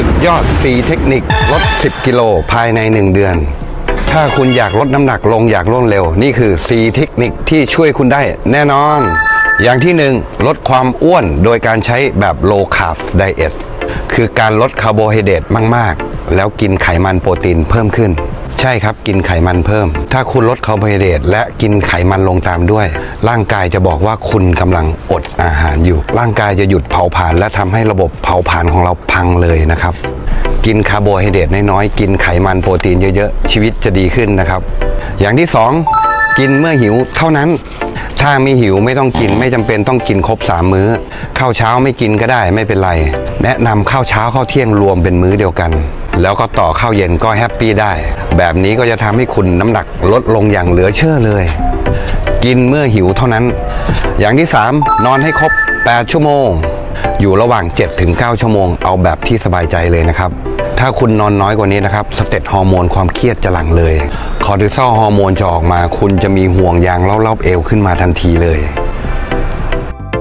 สุดยอด 4 เทคนิคลด 10 กิโลภายใน 1 เดือน ถ้าคุณอยากลดน้ำหนักลงอยากลดเร็ว นี่คือ 4 เทคนิคที่ช่วยคุณได้แน่นอน อย่างที่ 1 ลดความอ้วนโดยการใช้แบบ low carb diet คือการลดคาร์โบไฮเดรตมาก ๆ แล้วกินไขมันโปรตีนเพิ่มขึ้น ใช่ครับกินไขมันเพิ่ม ถ้าคุณลดคาร์โบไฮเดรตและกินไขมันลงตามด้วย ร่างกายจะบอกว่าคุณกำลังอดอาหารอยู่ ร่างกายจะหยุดเผาผลาญและทำให้ระบบเผาผลาญของเราพังเลยนะครับ กินคาร์โบไฮเดรตน้อยๆกินไขมันโปรตีนเยอะๆชีวิตจะดีขึ้นนะครับ อย่างที่ 2 กินเมื่อหิวเท่านั้น ถ้าไม่หิวไม่ต้องกิน ไม่จำเป็นต้องกินครบ3มื้อ ข้าวเช้าไม่กินก็ได้ไม่เป็นไร แนะนำข้าวเช้าข้าวเที่ยงรวมเป็นมื้อเดียวกัน แล้วก็ต่อข้าวเย็นก็แฮปปี้ได้ แบบนี้ก็จะทำให้คุณน้ำหนักลดลงอย่างเหลือเชื่อเลย กินเมื่อหิวเท่านั้น อย่างที่ 3 นอนให้ครบ 8 ชั่วโมง อยู่ระหว่าง 7-9 ชั่วโมง เอาแบบที่สบายใจเลยนะครับถ้าคุณนอนน้อยกว่านี้นะครับ สเตตฮอร์โมนความเครียดจะหลั่งเลย คอร์ติซอลฮอร์โมนจะออกมา คุณจะมีห่วงยางรอบๆเอวขึ้นมาทันทีเลย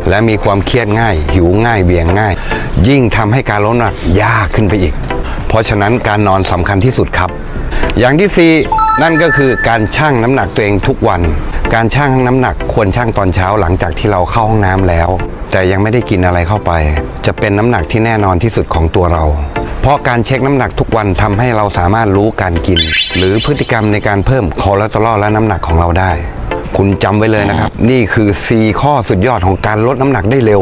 และมีความเครียดง่าย หิวง่ายเบี่ยงง่าย ยิ่งทำให้การลดน้ำหนักยากขึ้นไปอีก เพราะฉะนั้นการนอนสำคัญที่สุดครับ อย่างที่สี่นั่นก็คือการชั่งน้ำหนักตัวเองทุกวัน การชั่งน้ำหนักควรชั่งตอนเช้าหลังจากที่เราเข้าห้องน้ำแล้ว แต่ยังไม่ได้กินอะไรเข้าไป จะเป็นน้ำหนักที่แน่นอนที่สุดของตัวเรา เพราะการเช็คน้ำหนักทุกวันทำให้เราสามารถรู้การกิน หรือพฤติกรรมในการเพิ่มคอเลสเตอรอลและน้ำหนักของเราได้ คุณจำไว้เลยนะครับ นี่คือ 4 ข้อสุดยอดของการลดน้ำหนักได้เร็ว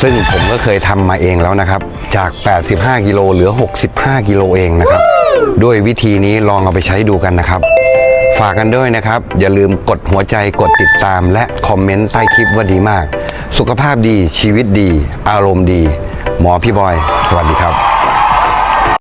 ซึ่งผมก็เคยทำมาเองแล้วนะครับ จาก 85 กิโลเหลือ 65 กิโลเองนะครับ ด้วยวิธีนี้ลองเอาไปใช้ดูกันนะครับฝากกันด้วยนะครับ อย่าลืมกดหัวใจกดติดตาม และคอมเมนต์ใต้คลิปว่าดีมาก สุขภาพดีชีวิตดี อารมณ์ดี หมอพี่บอย สวัสดีครับ